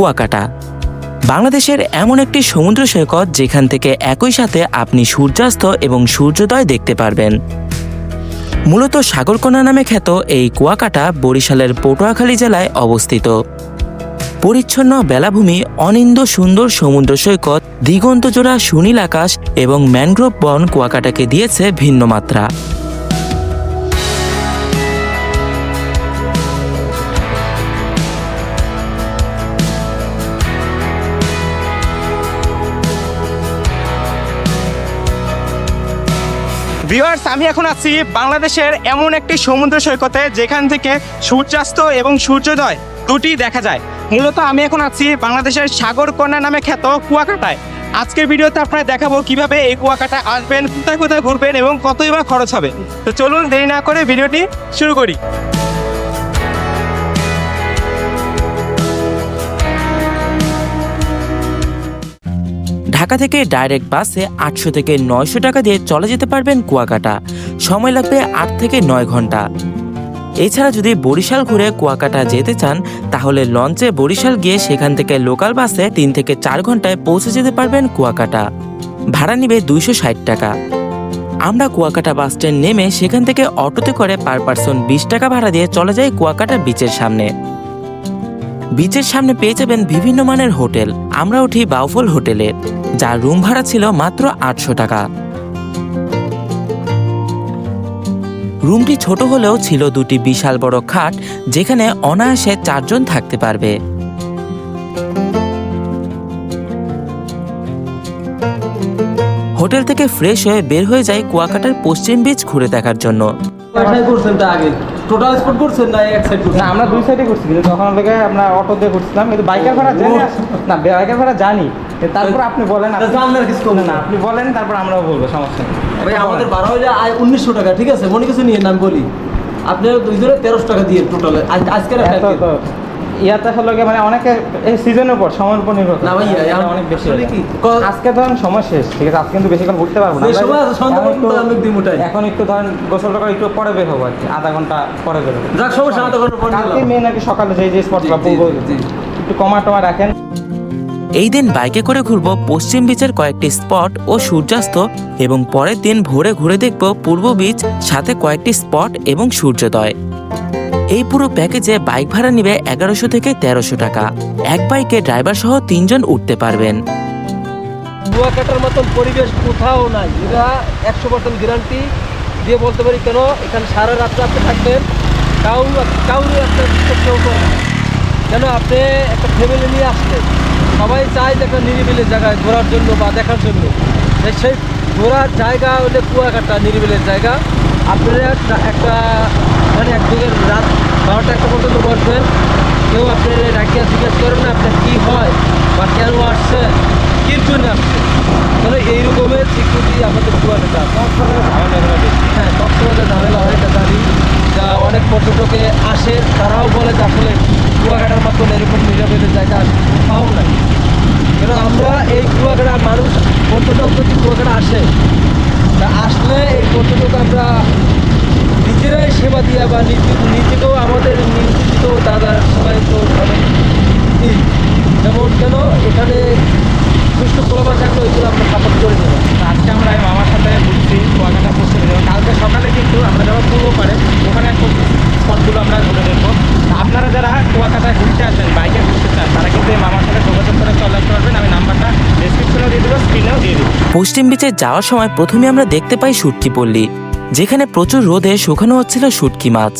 কুয়াকাটা। বাংলাদেশের এমন একটি সমুদ্র সৈকত যেখান থেকে একই সাথে আপনি সূর্যাস্ত এবং সূর্যোদয় দেখতে পারবেন। মূলত সাগরকোনা নামে খ্যাত এই কুয়াকাটা বরিশালের পটুয়াখালী জেলায় অবস্থিত। পরিচ্ছন্ন বেলাভূমি, অনিন্দ সুন্দর সমুদ্র সৈকত, দিগন্তজোড়া সুনীল আকাশ এবং ম্যানগ্রোভ বন কুয়াকাটাকে দিয়েছে ভিন্ন মাত্রা ভিউয়ার্স আমি এখন আছি বাংলাদেশের এমন একটি সমুদ্র সৈকতে যেখান থেকে সূর্যাস্ত এবং সূর্যোদয় দুটি দেখা যায়। মূলত আমি এখন আছি বাংলাদেশের সাগরকন্যা নামে খ্যাত কুয়াকাটায়। আজকের ভিডিওতে আপনারা দেখাবো কীভাবে এই কুয়াকাটায় আসবেন, কোথায় কোথায় ঘুরবেন এবং কতই বা খরচ হবে। তো চলুন দেরি না করে ভিডিওটি শুরু করি। ঢাকা থেকে ডাইরেক্ট বাসে আটশো থেকে নয়শো টাকা দিয়ে চলে যেতে পারবেন কুয়াকাটা। সময় লাগবে আট থেকে নয় ঘণ্টা। এছাড়া যদি বরিশাল ঘুরে কুয়াকাটা যেতে চান, তাহলে লঞ্চে বরিশাল গিয়ে সেখান থেকে লোকাল বাসে তিন থেকে চার ঘন্টায় পৌঁছে যেতে পারবেন কুয়াকাটা। ভাড়া নিবে দুইশো ষাট টাকা। আমরা কুয়াকাটা বাস স্ট্যান্ড নেমে সেখান থেকে অটোতে করে পার পার্সন বিশ টাকা ভাড়া দিয়ে চলে যাই কুয়াকাটা বিচের সামনে। বিচের সামনে পেয়ে যাবেন বিভিন্ন মানের হোটেল। আমরা উঠি বাউফল হোটেলে। যার রুম ভাড়া ছিল মাত্র আটশো টাকা। রুমটি ছোট হলেও ছিল দুটি বিশাল বড় খাট যেখানে অনায়াসে চারজন থাকতে পারবে। হোটেল থেকে ফ্রেশ হয়ে বের হয়ে যায় কুয়াকাটার পশ্চিম বিচ ঘুরে দেখার জন্য। বাসায় করছেন তা আগে? টোটাল স্পট করছেন না এক সাইড না আমরা দুই সাইডে করছি কিন্তু তখন আমরা অটো দিয়ে করছিলাম কিন্তু বাইকের ভাড়া জানি না বাইকের ভাড়া জানি। তারপর আপনি বলেন আপনি- কিছু কম না আপনি বলেন তারপর আমরাও বলব সমস্যা নেই। ভাই আমাদের হইলে আয় উনিশশো টাকা ঠিক আছে? মনে কিছু নিয়ে আমি বলি। আপনি দুইজনে তেরোশো টাকা দিয়ে টোটাল আজকের ইয়াতে হলো গিয়ে মানে অনেকে এই সিজনের উপর সময়ের উপর নির্ভর না ভাইয়া, অনেক বেশি আজকে ধরেন সময় শেষ ঠিক আছে? আজকে কিন্তু বেশিক্ষণ ঘুরতে পারব না। এখন একটু ধরেন গোসল করে একটু পরে বের হব আর কি আধা ঘণ্টা পরে বের হব। যাক সমস্যা আধা ঘণ্টা পর কালকে সকালে যে যে স্পটগুলো। একটু কমা টমা রাখেন। এই দিন বাইকে করে ঘুরব পশ্চিম বিচের কয়েকটি স্পট ও সূর্যাস্ত এবং পরের দিন ভোরে ঘুরে দেখব পূর্ব বিচ সাথে কয়েকটি স্পট এবং সূর্যোদয়। এই পুরো প্যাকেজে বাইক ভাড়া নিবে এগারোশো থেকে তেরোশো টাকা। এক বাইকে ড্রাইভার সহ তিনজন উঠতে পারবেন। কুয়াকাটার মতন পরিবেশ কোথাও নাই। এটা একশো পার্সেন্ট গ্যারান্টি দিয়ে বলতে পারি কেন, এখানে সারা রাত্রে আপনি থাকবেন কাউ কাউরি একটা কেউ কেন, আপনি একটা ফ্যামিলি নিয়ে আসলেন। সবাই চায় যে একটা নিরিবিলের জায়গায় ঘোরার জন্য বা দেখার জন্য। সেই ঘোরার জায়গা হলে কুয়াকাটা নিরিবিলের জায়গা। আপনারা একটা মানে একদিনের রাত বারোটা একটা পর্যন্ত বসবেন। কেউ আপনি ডাকিয়া জিজ্ঞেস করেন না আপনার কী হয় বা কেন আসছে কির জন্য আসছে তাহলে এইরকমের সিকিউরিটি আমাদের কুয়াকাটা। হ্যাঁ কক্সবাজার ঝামেলা হয় এটা জানি যা অনেক পর্যটকে আসে, তারাও বলে যে আসলে কুয়াকাটার মতন এরকম নিরাপদের জায়গা পাও নাই কেন আমরা এই কুয়াকাটা মানুষ, পর্যটক যদি কুয়াকাটা আসে, তা আসলে এই পর্যটক আমরা নিজেরাই সেবা দিয়া বা নিজে, নিজেকেও আমাদের নিয়োজিত দাদা সবাই তো যেমন কেন এখানে সুস্থ প্রলাপা থাকলে ওইগুলো আমরা সাপোর্ট করে দেবো। আজকে আমরা মামার সাথে ঘুরছি, কুয়াকাটা কালকে সকালে কিন্তু আমরা যাব পূর্ব পারে ওখানে স্পটগুলো আমরা ঘুরে দেখব। আপনারা যারা কুয়াকাটায় ঘুরতে আসবেন বাইকে ঘুরতে চান, তারা কিন্তু মামার সাথে যোগাযোগ করে চলে আসতে পারবেন। আমি নাম্বারটা ডিসক্রিপশনেও দিয়ে দেবো স্ক্রিনেও দিয়ে দেবো। পশ্চিম বিচে যাওয়ার সময় প্রথমে আমরা দেখতে পাই শুটকি পল্লী, যেখানে প্রচুর রোদে শুকানো হচ্ছিল শুটকি মাছ।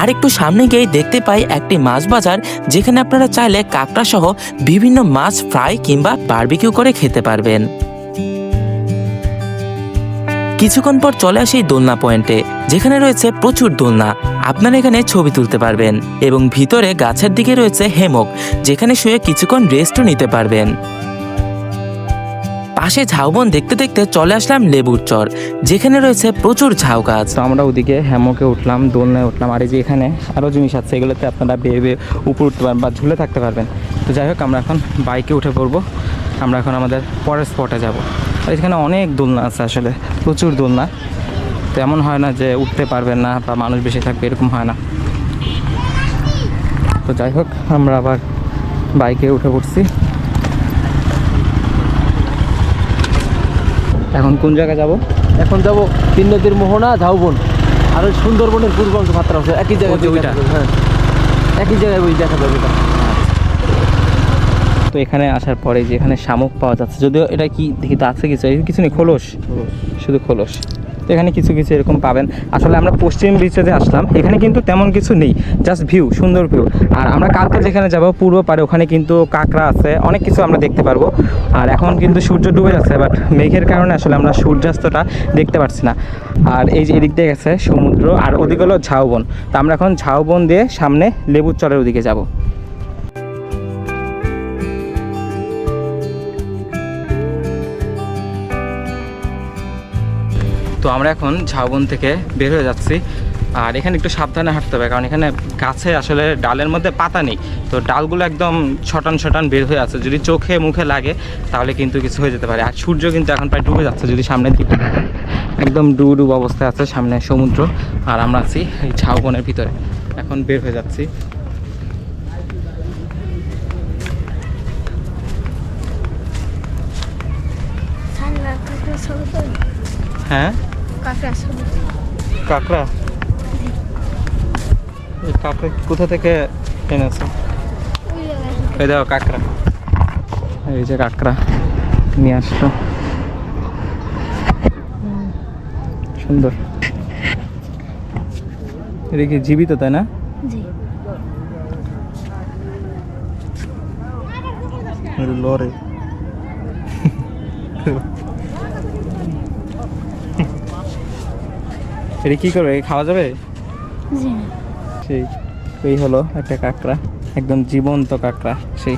আর একটু সামনে গিয়ে দেখতে পাই একটি মাছ বাজার, যেখানে আপনারা চাইলে কাঁকড়া সহ বিভিন্ন মাছ ফ্রাই কিংবা বারবিকিউ করে খেতে পারবেন। কিছুক্ষণ পর চলে আসি দোলনা পয়েন্টে, যেখানে রয়েছে প্রচুর দোলনা। আপনারা এখানে ছবি তুলতে পারবেন এবং ভিতরে গাছের দিকে রয়েছে হেমক, যেখানে শুয়ে কিছুক্ষণ রেস্টও নিতে পারবেন। পাশে ঝাউবন দেখতে দেখতে চলে আসলাম লেবুর চর, যেখানে রয়েছে প্রচুর ঝাউ গাছ। আমরা ওদিকে হ্যামকে উঠলাম, দোলনায় উঠলাম। আর এই যে এখানে আরও জিনিস আছে, এগুলোতে আপনারা বেয়ে বেয়ে উপর উঠতে পারবেন বা ঝুলে থাকতে পারবেন। তো যাই হোক, আমরা এখন বাইকে উঠে পড়ব। আমরা এখন আমাদের পরের স্পটে যাব। আর এখানে অনেক দোলনা আছে আসলে প্রচুর দোলনা। তো এমন হয় না যে উঠতে পারবেন না বা মানুষ বেশি থাকবে এরকম হয় না। তো যাই হোক আমরা আবার বাইকে উঠে পড়ছি। এখন কোন জায়গায় যাব? এখন যাব তিন নদীর মোহনা ঝাউবন। আর সুন্দরবনের পূর্বাংশ মাত্রা একই জায়গায়? হ্যাঁ। একই জায়গায় ওই দেখা যাবে এটা তো এখানে আসার পরে যে এখানে শামুক পাওয়া যাচ্ছে যদিও এটা কি দেখি তো আছে কিছু কিছু নেই খোলস। শুধু খোলস। তো এখানে কিছু কিছু এরকম পাবেন। আসলে আমরা পশ্চিম বিচে যে আসলাম এখানে কিন্তু তেমন কিছু নেই জাস্ট ভিউ সুন্দর ভিউ আর আমরা কালকে যেখানে যাব পূর্ব পারে ওখানে কিন্তু কাঁকড়া আছে অনেক কিছু আমরা দেখতে পারব। আর এখন কিন্তু সূর্য ডুবে যাচ্ছে বাট মেঘের কারণে আসলে আমরা সূর্যাস্তটা দেখতে পারছি না। আর এই যে এদিক দিয়ে গেছে সমুদ্র আর ওদিক হলো ঝাউবন। তো আমরা এখন ঝাউবন দিয়ে সামনে লেবুর চরের ওদিকে যাব। তো আমরা এখন ঝাউবন থেকে বের হয়ে যাচ্ছি। আর এখানে একটু সাবধানে হাঁটতে হবে কারণ এখানে গাছে আসলে ডালের মধ্যে পাতা নেই। তো ডালগুলো একদম ছটান ছটান বের হয়ে আছে যদি চোখে মুখে লাগে তাহলে কিন্তু কিছু হয়ে যেতে পারে। আর সূর্য কিন্তু এখন প্রায় ডুবে যাচ্ছে যদি সামনের দিকে একদম ডুব ডুব অবস্থায় আছে সামনে সমুদ্র। আর আমরা আছি এই ঝাউবনের ভিতরে এখন বের হয়ে যাচ্ছি। হ্যাঁ? কাঁকড়া কাঁকড়া? এই কাঁকড়া কোথা থেকে এনেছো? এই দেখো কাঁকড়া। এই যে কাঁকড়া নিয়ে আসলো। সুন্দর। এটা কি জীবিত তাই না? লরে। এটা কি করবে? খাওয়া যাবে? সেই এই হলো একটা কাঁকড়া একদম জীবন্ত কাঁকড়া সেই।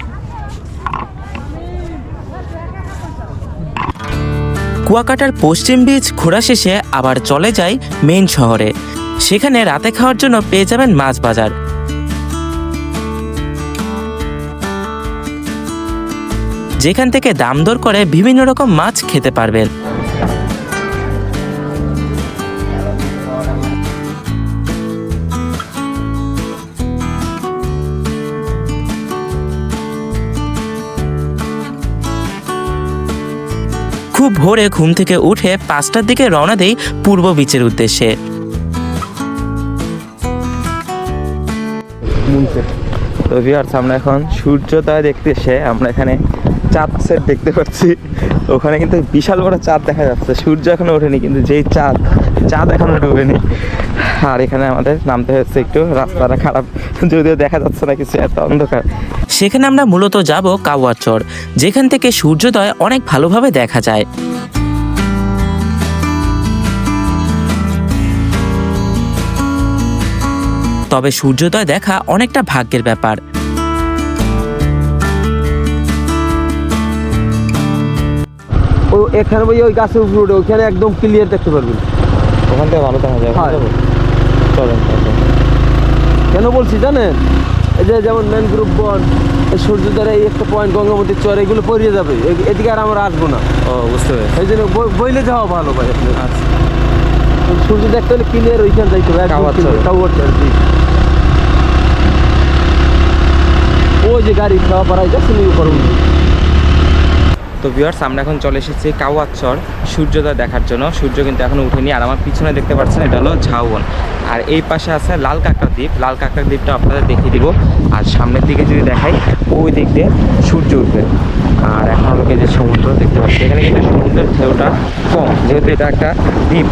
কুয়াকাটার পশ্চিম বিচ ঘোরা শেষে আবার চলে যায় মেন শহরে। সেখানে রাতে খাওয়ার জন্য পেয়ে যাবেন মাছ বাজার। যেখান থেকে দাম দর করে বিভিন্ন রকম মাছ খেতে পারবেন। খুব ভোরে ঘুম থেকে উঠে পাঁচটার দিকে রওনা দেই পূর্ব বিচের উদ্দেশ্যে। তো ভিউয়ার্স আমরা এখন সূর্যোদয় দেখতে এসে আমরা এখানে চাঁদ সেট দেখতে পাচ্ছি। ওখানে কিন্তু বিশাল বড় চাঁদ দেখা যাচ্ছে। সূর্য এখনও ওঠেনি, কিন্তু যেই চাঁদ চাঁদ এখনও ডুবেনি আর এখানে আমাদের নামতে হচ্ছে একটু রাস্তাটা খারাপ। যদিও দেখা যাচ্ছে না কিছু এত অন্ধকার। সেখানে আমরা মূলত যাব কাওয়াচর যেখান থেকে সূর্যোদয় অনেক ভালোভাবে দেখা যায়। তবে সূর্যোদয় দেখা অনেকটা ভাগ্যের ব্যাপার। ও এখানে ওই ওই গাছের উপরে ওখানে একদম ক্লিয়ার দেখতে পারবেন। ওখান থেকে ভালো দেখা যায়। চলেন কেন বলছি জানেন? এই যে যেমন ম্যানগ্রুভ বন সূর্যোদয়ের এই একটা পয়েন্ট গঙ্গামতির চর এগুলো পরিয়ে যাবে। এদিকে আর আমরা আসব না। ও বুঝতে পেরেছি। এই জন্য বইলে যাওয়া ভালো ভাই আচ্ছা। সূর্য দেখতে হলে ক্লিয়ার ওইখানে যাইতে হবে চর। জি। ওই যে গাড়ি খাওয়া পাড়ায় যাচ্ছে নি উপর। তো ভিউয়ার্স আমরা এখন চলে এসেছি কাওয়াচর সূর্যোদয় দেখার জন্য। সূর্য কিন্তু এখনও উঠেনি, আর আমার পিছনে দেখতে পাচ্ছেন এটা হলো ঝাউবন। আর এই পাশে আছে লাল কাঁকড়া দ্বীপ। লাল কাঁকড়া দ্বীপটা আপনাদের দেখিয়ে দিব। আর সামনের দিকে যদি দেখাই, ওই দিক দিয়ে সূর্য উঠবে। আর এখন হলো কি যে সমুদ্র দেখতে পাচ্ছি, এখানে কিন্তু সমুদ্রের ঢেউটা কম। যেহেতু এটা একটা দ্বীপ,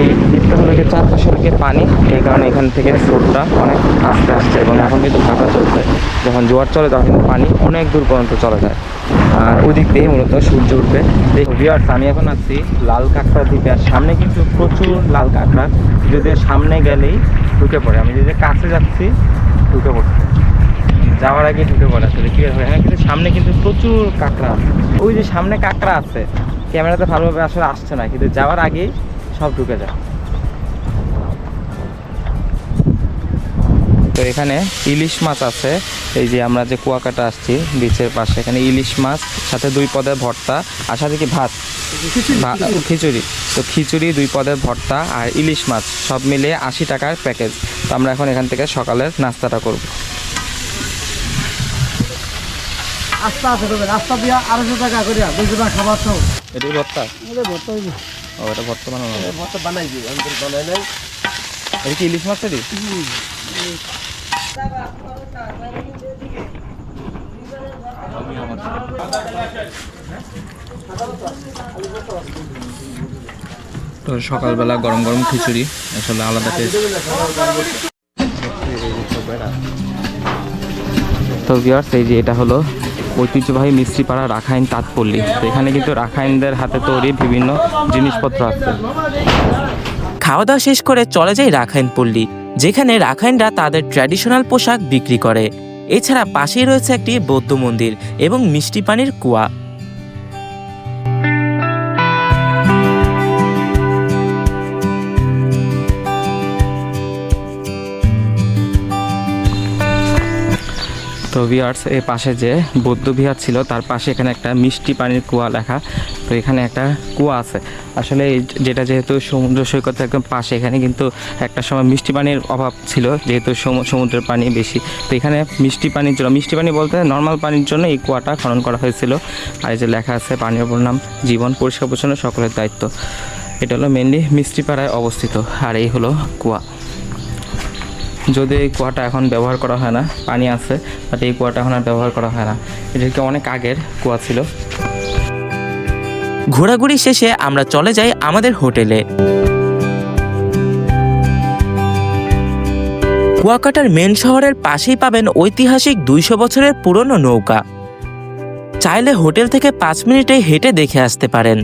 এই দ্বীপটা হলো কি চারপাশে হলো পানি। এই কারণে এখান থেকে স্রোতটা অনেক আস্তে আসছে এবং এখন কিন্তু ভাটা চলছে। যখন জোয়ার চলে, তখন কিন্তু পানি অনেক দূর পর্যন্ত চলে যায়। আর ওই দিক দিয়ে মূলত সূর্য উঠবে। ভিউয়ার্স আমি এখন আছি লাল কাঁকড়া দ্বীপে আর সামনে কিন্তু প্রচুর লাল কাঁকড়া যদি সামনে গেলেই ঢুকে পড়ে। আমি যদি কাছে যাচ্ছি, ঢুকে পড়ছে। যাওয়ার আগে ঢুকে পড়ে আসলে কি হবে হ্যাঁ কিন্তু সামনে কিন্তু প্রচুর কাঁকড়া ওই যে সামনে কাঁকড়া আছে, ক্যামেরাতে ভালোভাবে আসলে আসছে না, কিন্তু যাওয়ার আগেই সব ঢুকে যায়। তো এখানে ইলিশ মাছ আছে। এই যে আমরা যে কুয়াকাটা আসছি বিচের পাশে। এখানে ইলিশ মাছ সাথে দুই পদের ভর্তা আর সাথে কি ভাত? খিচুড়ি। তো খিচুড়ি দুই পদের ভর্তা আর ইলিশ মাছ সব মিলিয়ে আশি টাকার প্যাকেজ। তো আমরা এখন এখান থেকে সকালের নাস্তাটা করব। আস্তে আছে তবে রাস্তা দিয়া আড়াইশো টাকা করিয়া দুইশো টাকা খাবার তো এটাই ভর্তা? এটা ভর্তা হইবে ও এটা ভর্তা বানানো ভর্তা বানাই দিই আমি বানাই নাই। এটা কি ইলিশ মাছেরই? তো সকালবেলা গরম গরম খিচুড়ি, আসলে আলাদা টেস্ট তো ভিউয়ার্স এই যে এটা হলো ঐতিহ্যবাহী মিস্ত্রিপাড়া রাখাইন তাঁতপল্লী। তো এখানে কিন্তু রাখাইনদের হাতে তৈরি বিভিন্ন জিনিসপত্র আছে। খাওয়া দাওয়া শেষ করে চলে যায় রাখাইন পল্লী। যেখানে রাখাইনরা তাদের ট্র্যাডিশনাল পোশাক বিক্রি করে। এছাড়া পাশেই রয়েছে একটি বৌদ্ধ মন্দির এবং মিষ্টি পানির কুয়া। তো ভিউয়ার্স এর পাশে যে বৌদ্ধ বিহার ছিল, তার পাশে এখানে একটা মিষ্টি পানির কুয়া লেখা। তো এখানে একটা কুয়া আছে। আসলে যেটা যেহেতু সমুদ্র সৈকতের একদম পাশে, এখানে কিন্তু একটা সময় মিষ্টি পানির অভাব ছিল, যেহেতু সমু- সমুদ্রের পানি বেশি। তো এখানে মিষ্টি পানির জন্য, মিষ্টি পানি বলতে নর্মাল পানির জন্য এই কুয়াটা খনন করা হয়েছিল। আর এই যে লেখা আছে পানীয় নাম জীবন, পরিষ্কার পরিচ্ছন্ন, সকলের দায়িত্ব। এটা হলো মেনলি মিষ্টি পাড়ায় অবস্থিত, আর এই হলো কুয়া। যদি এই কুয়াটা এখন ব্যবহার করা হয় না, পানি আছে, বাট এই কুয়াটা এখন আর ব্যবহার করা হয় না। এটাকে অনেক আগের কুয়া ছিল? ঘোরাঘুরি শেষে আমরা চলে যাই আমাদের হোটেলে। কুয়াকাটার মেন শহরের পাশেই পাবেন ঐতিহাসিক দুইশো বছরের পুরনো নৌকা। চাইলে হোটেল থেকে পাঁচ মিনিটে হেঁটে দেখে আসতে পারেন।